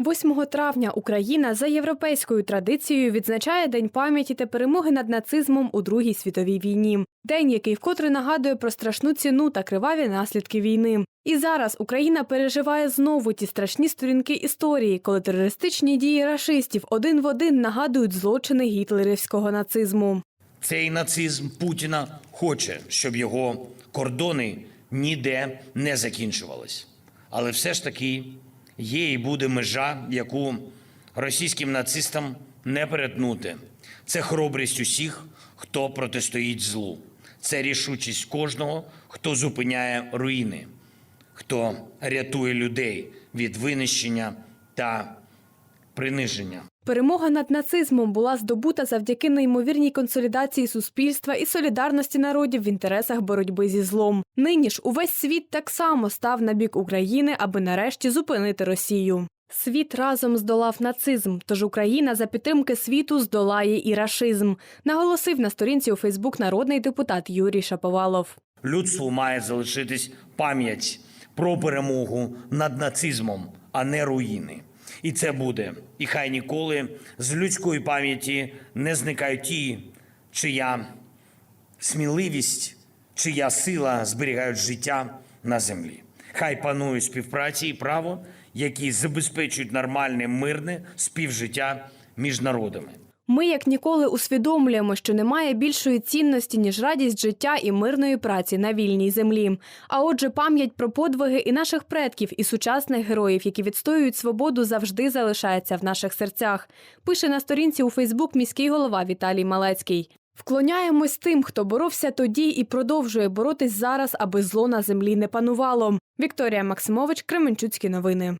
8 травня Україна за європейською традицією відзначає День пам'яті та перемоги над нацизмом у Другій світовій війні. День, який вкотре нагадує про страшну ціну та криваві наслідки війни. І зараз Україна переживає знову ті страшні сторінки історії, коли терористичні дії рашистів один в один нагадують злочини гітлерівського нацизму. Цей нацизм Путіна хоче, щоб його кордони ніде не закінчувались. Але все ж таки є і буде межа, яку російським нацистам не перетнути. Це хоробрість усіх, хто протистоїть злу. Це рішучість кожного, хто зупиняє руїни, хто рятує людей від винищення та приниження. Перемога над нацизмом була здобута завдяки неймовірній консолідації суспільства і солідарності народів в інтересах боротьби зі злом. Нині ж увесь світ так само став на бік України, аби нарешті зупинити Росію. Світ разом здолав нацизм, тож Україна за підтримки світу здолає і рашизм, наголосив на сторінці у Фейсбук народний депутат Юрій Шаповалов. Людству має залишитись пам'ять про перемогу над нацизмом, а не руїни. І це буде. І хай ніколи з людської пам'яті не зникають ті, чия сміливість, чия сила зберігають життя на землі. Хай панують співпраці і право, які забезпечують нормальне мирне співжиття між народами. Ми як ніколи усвідомлюємо, що немає більшої цінності, ніж радість життя і мирної праці на вільній землі. А отже, пам'ять про подвиги і наших предків, і сучасних героїв, які відстоюють свободу, завжди залишається в наших серцях. Пише на сторінці у Фейсбук міський голова Віталій Малецький. Вклоняємось тим, хто боровся тоді і продовжує боротись зараз, аби зло на землі не панувало. Вікторія Максимович, Кременчуцькі новини.